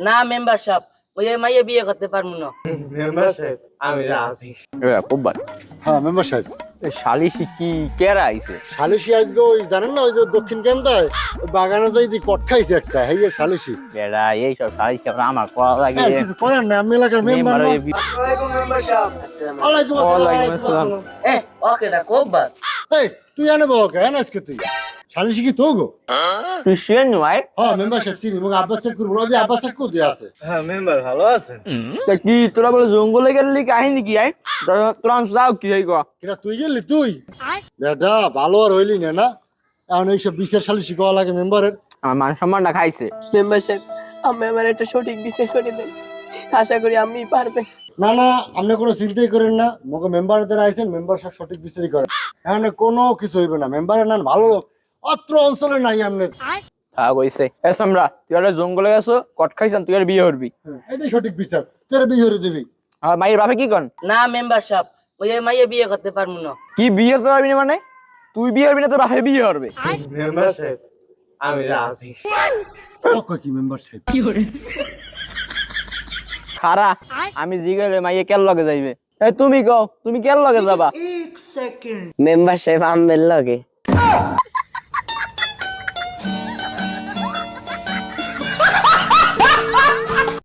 না মেম্বার সাহেব ওই মাইয়ে বিয়ে করতে পারব না। মেম্বার সাহেব আমি রাজি। খুব ভালো হ্যাঁ মেম্বার সাহেব শালিশি কি কেরা আইছে? শালিশি আজকে ওই জানেন না ওই যে দক্ষিণ কেন্দ্রায় বাগানে যাই দি কট খাইছে একটা হ্যাঁ শালিশি বেড়া এইসব শালিশি আমরা আমার লাগে। হ্যাঁ, কিছু করেন না আমি এলাকার মেম্বার ওয়ালাইকুম ওয়ালাইকুম আসসালাম। আসসালাম। এ ওকে না খুব ভালো এই তুই আনে কেন আজকে তুই। শালিশি কি তো গো তুই শুয়েন ভাই। হ্যাঁ মেম্বার সাহেব চিনি। মুখ আব্বাস যে আব্বাস আছে। হ্যাঁ মেম্বার ভালো আছেন তা কি তোরা বলে জঙ্গলে গেলি কাহিনী কি আই? তোরা যাও কি এই গো কিরা তুই গেলি তুই? বেটা ভালো আর হইলি না না? এখন এইসব কওয়া লাগে মেম্বারের আমার মান সম্মানটা খাইছে। মেম্বার সাহেব আমি আমার একটা সঠিক বিচার করে দেন আশা করি আমি পারবেন না না আপনি কোনো চিন্তাই করেন না। মোকে মেম্বারদের আইছেন মেম্বার সব সঠিক বিচারই করেন এখানে কোনো কিছু হইবে না। মেম্বারের না ভালো লোক। অত্র অঞ্চলে নাই আপনার হ্যাঁ কইছে। এ সামরা তুই আর জঙ্গলে গেছো কট খাইছান তুই আর বিয়ে করবি। এটাই সঠিক বিচার। তোর বিয়ে হয়ে দিবি। আর মাইয়ের বাপে কি কন? না মেম্বার সাহেব ওই মাইয়ে বিয়ে করতে পারব না। কি বিয়ে করতে পারবি না মানে? তুই বিয়ে করবি না তোর বাপে বিয়ে করবে। মেম্বার সাহেব আমি রাজি। ও কয় কি মেম্বার সাহেব খারা আমি জিগেলে মাইয়ে কেন লগে যাইবে? এই তুমি কও তুমি কেন লগে যাবা? মেম্বার সাহেব আমের লগে।